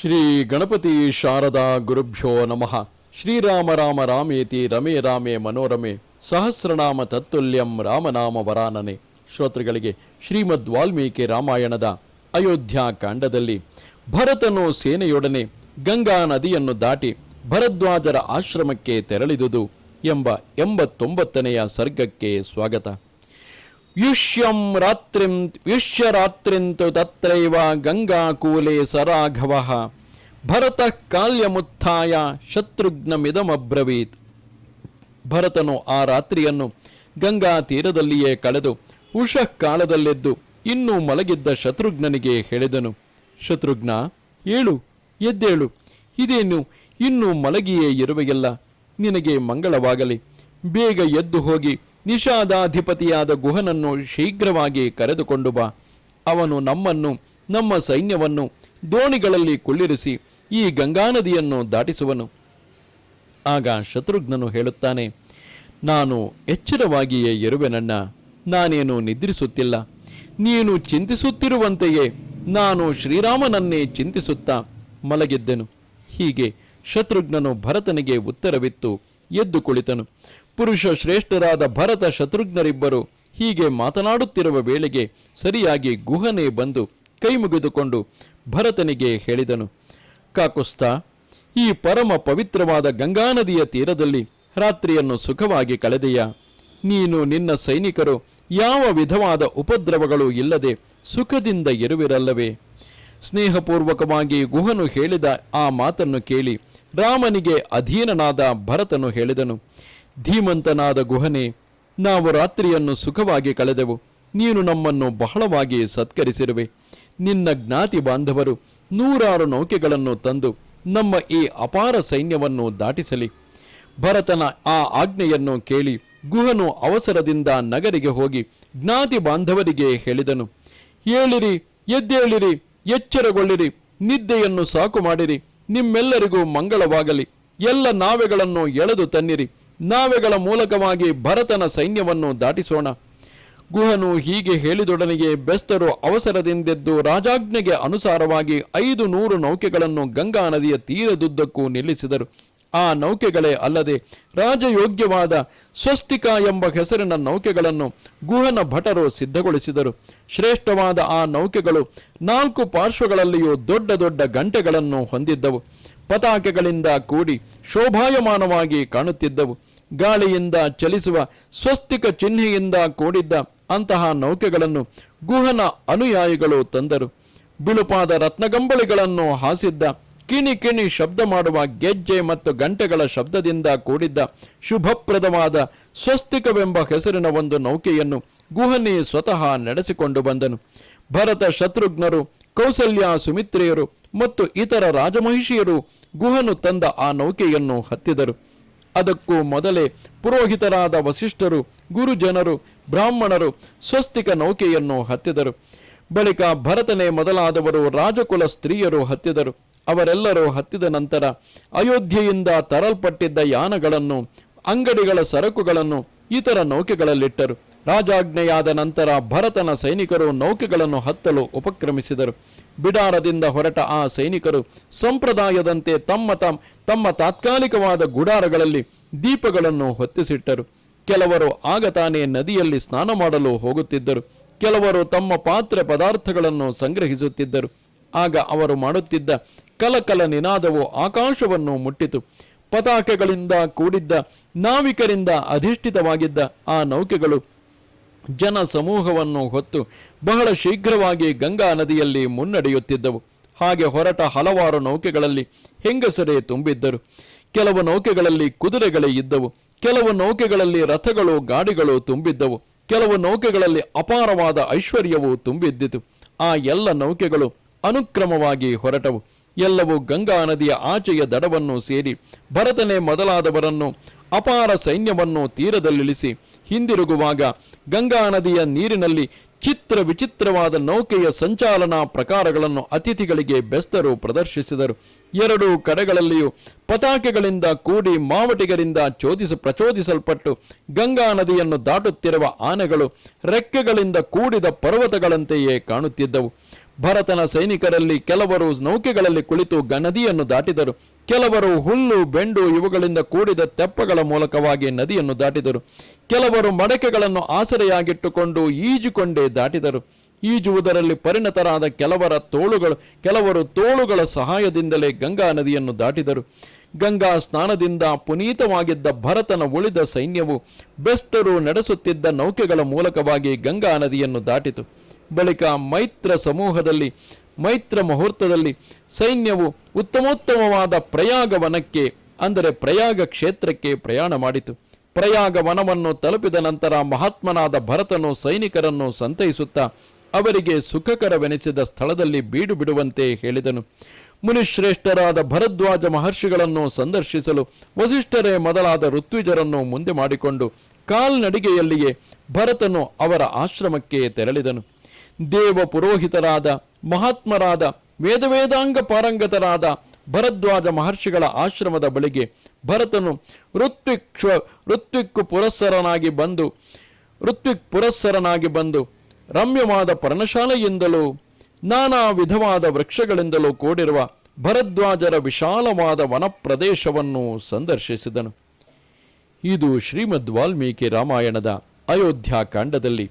ಶ್ರೀ ಗಣಪತಿ ಶಾರದಾ ಗುರುಭ್ಯೋ ನಮಃ. ಶ್ರೀರಾಮ ರಾಮ ರಾಮೇತಿ ರಮೇ ರಾಮೇ ಮನೋರಮೆ ಸಹಸ್ರನಾಮ ತತ್ತುಲ್ಯಂ ರಾಮನಾಮ ವರಾನನೆ. ಶ್ರೋತೃಗಳಿಗೆ ಶ್ರೀಮದ್ ವಾಲ್ಮೀಕಿ ರಾಮಾಯಣದ ಅಯೋಧ್ಯ ಕಾಂಡದಲ್ಲಿ ಭರತನು ಸೇನೆಯೊಡನೆ ಗಂಗಾ ನದಿಯನ್ನು ದಾಟಿ ಭರದ್ವಾಜರ ಆಶ್ರಮಕ್ಕೆ ತೆರಳಿದುದು ಎಂಬ ಎಂಬತ್ತೊಂಬತ್ತನೆಯ ಸರ್ಗಕ್ಕೆ ಸ್ವಾಗತ. ಯುಷ್ಯಂ ರಾತ್ರಿಂ ಯುಷ್ಯ ರಾತ್ರಿಂತು ತತ್ರೈವ ಗಂಗಾಕೂಲೆ ಸರಾಘವ. ಭರತ ಕಾಲ್ಯಮುತ್ಥಾಯ, ಶತ್ರುಘ್ನಮಿದಮಬ್ರವೀತ್. ಭರತನು ಆ ರಾತ್ರಿಯನ್ನು ಗಂಗಾ ತೀರದಲ್ಲಿಯೇ ಕಳೆದು ಉಷಃ ಕಾಲದಲ್ಲೆದ್ದು ಇನ್ನೂ ಮಲಗಿದ್ದ ಶತ್ರುಘ್ನನಿಗೆ ಹೇಳಿದನು, ಶತ್ರುಘ್ನ, ಏಳು, ಎದ್ದೇಳು. ಇದೇನು, ಇನ್ನೂ ಮಲಗಿಯೇ ಇರುವೆಯಲ್ಲ. ನಿನಗೆ ಮಂಗಳವಾಗಲಿ. ಬೇಗ ಎದ್ದು ಹೋಗಿ ನಿಷಾದಾಧಿಪತಿಯಾದ ಗುಹನನ್ನು ಶೀಘ್ರವಾಗಿ ಕರೆದುಕೊಂಡು ಬಾ. ಅವನು ನಮ್ಮನ್ನು, ನಮ್ಮ ಸೈನ್ಯವನ್ನು ದೋಣಿಗಳಲ್ಲಿ ಕುಳ್ಳಿರಿಸಿ ಈ ಗಂಗಾ ನದಿಯನ್ನು ದಾಟಿಸುವನು. ಆಗ ಶತ್ರುಘ್ನನು ಹೇಳುತ್ತಾನೆ, ನಾನು ಎಚ್ಚರವಾಗಿಯೇ ಇರುವೆನಣ್ಣ ನಾನೇನು ನಿದ್ರಿಸುತ್ತಿಲ್ಲ. ನೀನು ಚಿಂತಿಸುತ್ತಿರುವಂತೆಯೇ ನಾನು ಶ್ರೀರಾಮನನ್ನೇ ಚಿಂತಿಸುತ್ತಾ ಮಲಗಿದ್ದೆನು. ಹೀಗೆ ಶತ್ರುಘ್ನನು ಭರತನಿಗೆ ಉತ್ತರವಿತ್ತು, ಎದ್ದು ಕುಳಿತನು. ಪುರುಷ ಶ್ರೇಷ್ಠರಾದ ಭರತ ಶತ್ರುಘ್ನರಿಬ್ಬರು ಹೀಗೆ ಮಾತನಾಡುತ್ತಿರುವ ವೇಳೆಗೆ ಸರಿಯಾಗಿ ಗುಹನೆ ಬಂದು ಕೈ ಮುಗಿದುಕೊಂಡು ಭರತನಿಗೆ ಹೇಳಿದನು, ಕಾಕುಸ್ತ, ಈ ಪರಮ ಪವಿತ್ರವಾದ ಗಂಗಾ ನದಿಯ ತೀರದಲ್ಲಿ ರಾತ್ರಿಯನ್ನು ಸುಖವಾಗಿ ಕಳೆದೆಯಾ? ನೀನು ನಿನ್ನ ಸೈನಿಕರು ಯಾವ ವಿಧವಾದ ಉಪದ್ರವಗಳು ಇಲ್ಲದೆ ಸುಖದಿಂದ ಇರುವಿರಲ್ಲವೇ? ಸ್ನೇಹಪೂರ್ವಕವಾಗಿ ಗುಹನು ಹೇಳಿದ ಆ ಮಾತನ್ನು ಕೇಳಿ ರಾಮನಿಗೆ ಅಧೀನನಾದ ಭರತನು ಹೇಳಿದನು ಧೀಮಂತನಾದ ಗುಹನೆ, ನಾವು ರಾತ್ರಿಯನ್ನು ಸುಖವಾಗಿ ಕಳೆದೆವು. ನೀನು ನಮ್ಮನ್ನು ಬಹಳವಾಗಿ ಸತ್ಕರಿಸಿರುವೆ. ನಿನ್ನ ಜ್ಞಾತಿ ಬಾಂಧವರು ನೂರಾರು ನೌಕೆಗಳನ್ನು ತಂದು ನಮ್ಮ ಈ ಅಪಾರ ಸೈನ್ಯವನ್ನು ದಾಟಿಸಲಿ. ಭರತನ ಆ ಆಜ್ಞೆಯನ್ನು ಕೇಳಿ ಗುಹನು ಅವಸರದಿಂದ ನಗರಿಗೆ ಹೋಗಿ ಜ್ಞಾತಿ ಬಾಂಧವರಿಗೆ ಹೇಳಿದನು. ಏಳಿರಿ, ಎದ್ದೇಳಿರಿ, ಎಚ್ಚರಗೊಳ್ಳಿರಿ, ನಿದ್ದೆಯನ್ನು ಸಾಕು ಮಾಡಿರಿ, ನಿಮ್ಮೆಲ್ಲರಿಗೂ ಮಂಗಳವಾಗಲಿ. ಎಲ್ಲ ನಾವೆಗಳನ್ನು ಎಳೆದು ತನ್ನಿರಿ. ನಾವೆಗಳ ಮೂಲಕವಾಗಿ ಭರತನ ಸೈನ್ಯವನ್ನು ದಾಟಿಸೋಣ. ಗುಹನು ಹೀಗೆ ಹೇಳಿದೊಡನೆಗೆ ಬೆಸ್ತರು ಅವಸರದಿಂದೆದ್ದು ರಾಜಾಜ್ಞೆಗೆ ಅನುಸಾರವಾಗಿ ಐದು ನೂರು ನೌಕೆಗಳನ್ನು ಗಂಗಾ ನದಿಯ ತೀರದುದ್ದಕ್ಕೂ ನಿಲ್ಲಿಸಿದರು. ಆ ನೌಕೆಗಳೇ ಅಲ್ಲದೆ ರಾಜಯೋಗ್ಯವಾದ ಸ್ವಸ್ತಿಕ ಎಂಬ ಹೆಸರಿನ ನೌಕೆಗಳನ್ನು ಗುಹನ ಭಟರು ಸಿದ್ಧಗೊಳಿಸಿದರು. ಶ್ರೇಷ್ಠವಾದ ಆ ನೌಕೆಗಳು ನಾಲ್ಕು ಪಾರ್ಶ್ವಗಳಲ್ಲಿಯೂ ದೊಡ್ಡ ದೊಡ್ಡ ಗಂಟೆಗಳನ್ನು ಹೊಂದಿದ್ದವು. ಪತಾಕೆಗಳಿಂದ ಕೂಡಿ ಶೋಭಾಯಮಾನವಾಗಿ ಕಾಣುತ್ತಿದ್ದವು. ಗಾಳಿಯಿಂದ ಚಲಿಸುವ ಸ್ವಸ್ತಿಕ ಚಿಹ್ನೆಯಿಂದ ಕೂಡಿದ್ದ ಅಂತಹ ನೌಕೆಗಳನ್ನು ಗುಹನ ಅನುಯಾಯಿಗಳು ತಂದರು. ಬಿಳುಪಾದ ರತ್ನಗಂಬಳಿಗಳನ್ನು ಹಾಸಿದ್ದ ಕಿಣಿ ಕಿಣಿ ಶಬ್ದ ಮಾಡುವ ಗೆಜ್ಜೆ ಮತ್ತು ಗಂಟೆಗಳ ಶಬ್ದದಿಂದ ಕೂಡಿದ್ದ ಶುಭಪ್ರದವಾದ ಸ್ವಸ್ತಿಕವೆಂಬ ಹೆಸರಿನ ಒಂದು ನೌಕೆಯನ್ನು ಗುಹನಿ ಸ್ವತಃ ನಡೆಸಿಕೊಂಡು ಬಂದನು. ಭರತ ಶತ್ರುಘ್ನರು, ಕೌಸಲ್ಯ ಸುಮಿತ್ರೆಯರು ಮತ್ತು ಇತರ ರಾಜಮಹಿಷಿಯರು ಗುಹನು ತಂದ ಆ ನೌಕೆಯನ್ನು ಹತ್ತಿದರು. ಅದಕ್ಕೂ ಮೊದಲೇ ಪುರೋಹಿತರಾದ ವಸಿಷ್ಠರು, ಗುರುಜನರು, ಬ್ರಾಹ್ಮಣರು ಸ್ವಸ್ತಿಕ ನೌಕೆಯನ್ನು ಹತ್ತಿದರು. ಬಳಿಕ ಭರತನೇ ಮೊದಲಾದವರು ರಾಜಕುಲ ಸ್ತ್ರೀಯರು ಹತ್ತಿದರು. ಅವರೆಲ್ಲರೂ ಹತ್ತಿದ ನಂತರ ಅಯೋಧ್ಯೆಯಿಂದ ತರಲ್ಪಟ್ಟಿದ್ದ ಯಾನಗಳನ್ನು, ಅಂಗಡಿಗಳ ಸರಕುಗಳನ್ನು ಇತರ ನೌಕೆಗಳಲ್ಲಿಟ್ಟರು. ರಾಜಾಜ್ಞೆಯಾದ ನಂತರ ಭರತನ ಸೈನಿಕರು ನೌಕೆಗಳನ್ನು ಹತ್ತಲು ಉಪಕ್ರಮಿಸಿದರು. ಬಿಡಾರದಿಂದ ಹೊರಟ ಆ ಸೈನಿಕರು ಸಂಪ್ರದಾಯದಂತೆ ತಮ್ಮ ತಮ್ಮ ತಾತ್ಕಾಲಿಕವಾದ ಗುಡಾರಗಳಲ್ಲಿ ದೀಪಗಳನ್ನು ಹೊತ್ತಿಸಿಟ್ಟರು. ಕೆಲವರು ಆಗ ತಾನೇ ನದಿಯಲ್ಲಿ ಸ್ನಾನ ಮಾಡಲು ಹೋಗುತ್ತಿದ್ದರು. ಕೆಲವರು ತಮ್ಮ ಪಾತ್ರೆ ಪದಾರ್ಥಗಳನ್ನು ಸಂಗ್ರಹಿಸುತ್ತಿದ್ದರು. ಆಗ ಅವರು ಮಾಡುತ್ತಿದ್ದ ಕಲಕಲ ನಿನಾದವು ಆಕಾಶವನ್ನು ಮುಟ್ಟಿತು. ಪತಾಕೆಗಳಿಂದ ಕೂಡಿದ್ದ ನಾವಿಕರಿಂದ ಅಧಿಷ್ಠಿತವಾಗಿದ್ದ ಆ ನೌಕೆಗಳು ಜನ ಸಮೂಹವನ್ನು ಹೊತ್ತು ಬಹಳ ಶೀಘ್ರವಾಗಿ ಗಂಗಾ ನದಿಯಲ್ಲಿ ಮುನ್ನಡೆಯುತ್ತಿದ್ದವು. ಹಾಗೆ ಹೊರಟ ಹಲವಾರು ನೌಕೆಗಳಲ್ಲಿ ಹೆಂಗಸರೇ ತುಂಬಿದ್ದರು. ಕೆಲವು ನೌಕೆಗಳಲ್ಲಿ ಕುದುರೆಗಳೇ ಇದ್ದವು. ಕೆಲವು ನೌಕೆಗಳಲ್ಲಿ ರಥಗಳು ಗಾಡಿಗಳು ತುಂಬಿದ್ದವು. ಕೆಲವು ನೌಕೆಗಳಲ್ಲಿ ಅಪಾರವಾದ ಐಶ್ವರ್ಯವು ತುಂಬಿದ್ದಿತು. ಆ ಎಲ್ಲ ನೌಕೆಗಳು ಅನುಕ್ರಮವಾಗಿ ಹೊರಟವು. ಎಲ್ಲವೂ ಗಂಗಾ ನದಿಯ ಆಚೆಯ ದಡವನ್ನು ಸೇರಿ ಭರತನೇ ಮೊದಲಾದವರನ್ನು ಅಪಾರ ಸೈನ್ಯವನ್ನು ತೀರದಲ್ಲಿಳಿಸಿ ಹಿಂದಿರುಗುವಾಗ ಗಂಗಾ ನದಿಯ ನೀರಿನಲ್ಲಿ ಚಿತ್ರ ವಿಚಿತ್ರವಾದ ನೌಕೆಯ ಸಂಚಾಲನಾ ಪ್ರಕಾರಗಳನ್ನು ಅತಿಥಿಗಳಿಗೆ ಬೆಸ್ತರು ಪ್ರದರ್ಶಿಸಿದರು. ಎರಡೂ ಕಡೆಗಳಲ್ಲಿಯೂ ಪತಾಕೆಗಳಿಂದ ಕೂಡಿ ಮಾವಟಿಗರಿಂದ ಚೋದಿಸ ಪ್ರಚೋದಿಸಲ್ಪಟ್ಟು ಗಂಗಾ ನದಿಯನ್ನು ದಾಟುತ್ತಿರುವ ಆನೆಗಳು ರೆಕ್ಕೆಗಳಿಂದ ಕೂಡಿದ ಪರ್ವತಗಳಂತೆಯೇ ಕಾಣುತ್ತಿದ್ದವು. ಭರತನ ಸೈನಿಕರಲ್ಲಿ ಕೆಲವರು ನೌಕೆಗಳಲ್ಲಿ ಕುಳಿತು ಗ- ನದಿಯನ್ನು ದಾಟಿದರು. ಕೆಲವರು ಹುಲ್ಲು, ಬೆಂಡು ಇವುಗಳಿಂದ ಕೂಡಿದ ತೆಪ್ಪಗಳ ಮೂಲಕವಾಗಿ ನದಿಯನ್ನು ದಾಟಿದರು. ಕೆಲವರು ಮಡಕೆಗಳನ್ನು ಆಸರೆಯಾಗಿಟ್ಟುಕೊಂಡು ಈಜುಕೊಂಡೇ ದಾಟಿದರು. ಈಜುವುದರಲ್ಲಿ ಪರಿಣತರಾದ ಕೆಲವರ ತೋಳುಗಳು, ಕೆಲವರು ತೋಳುಗಳ ಸಹಾಯದಿಂದಲೇ ಗಂಗಾ ನದಿಯನ್ನು ದಾಟಿದರು. ಗಂಗಾ ಸ್ನಾನದಿಂದ ಪುನೀತವಾಗಿದ್ದ ಭರತನ ಉಳಿದ ಸೈನ್ಯವು ಬೆಸ್ತರು ನಡೆಸುತ್ತಿದ್ದ ನೌಕೆಗಳ ಮೂಲಕವಾಗಿ ಗಂಗಾ ನದಿಯನ್ನು ದಾಟಿತು. ಬಳಿಕ ಮೈತ್ರ ಸಮೂಹದಲ್ಲಿ, ಮೈತ್ರ ಮುಹೂರ್ತದಲ್ಲಿ ಸೈನ್ಯವು ಉತ್ತಮೋತ್ತಮವಾದ ಪ್ರಯಾಗ ವನಕ್ಕೆ ಅಂದರೆ ಪ್ರಯಾಗ ಕ್ಷೇತ್ರಕ್ಕೆ ಪ್ರಯಾಣ ಮಾಡಿತು. ಪ್ರಯಾಗ ವನವನ್ನು ತಲುಪಿದ ನಂತರ ಮಹಾತ್ಮನಾದ ಭರತನು ಸೈನಿಕರನ್ನು ಸಂತೈಸುತ್ತಾ ಅವರಿಗೆ ಸುಖಕರವೆನಿಸಿದ ಸ್ಥಳದಲ್ಲಿ ಬೀಡು ಬಿಡುವಂತೆ ಹೇಳಿದನು. ಮುನಿಶ್ರೇಷ್ಠರಾದ ಭರದ್ವಾಜ ಮಹರ್ಷಿಗಳನ್ನು ಸಂದರ್ಶಿಸಲು ವಸಿಷ್ಠರೇ ಮೊದಲಾದ ಋತ್ವಿಜರನ್ನು ಮುಂದೆ ಮಾಡಿಕೊಂಡು ಕಾಲ್ನಡಿಗೆಯಲ್ಲಿಯೇ ಭರತನು ಅವರ ಆಶ್ರಮಕ್ಕೆ ತೆರಳಿದನು. ದೇವ ಪುರೋಹಿತರಾದ, ಮಹಾತ್ಮರಾದ, ವೇದವೇದಾಂಗ ಪಾರಂಗತರಾದ ಭರದ್ವಾಜ ಮಹರ್ಷಿಗಳ ಆಶ್ರಮದ ಬಳಿಗೆ ಭರತನು ಋತ್ವಿಕ್ಷ ಋತ್ವಿಕ್ ಪುರಸ್ಸರನಾಗಿ ಬಂದು, ಋತ್ವಿಕ್ ಪುರಸ್ಸರನಾಗಿ ಬಂದು ರಮ್ಯವಾದ ಪರ್ಣಶಾಲೆಯಿಂದಲೂ, ನಾನಾ ವಿಧವಾದ ವೃಕ್ಷಗಳಿಂದಲೂ ಕೂಡಿರುವ ಭರದ್ವಾಜರ ವಿಶಾಲವಾದ ವನಪ್ರದೇಶವನ್ನು ಸಂದರ್ಶಿಸಿದನು. ಇದು ಶ್ರೀಮದ್ ವಾಲ್ಮೀಕಿ ರಾಮಾಯಣದ ಅಯೋಧ್ಯಾಕಾಂಡದಲ್ಲಿ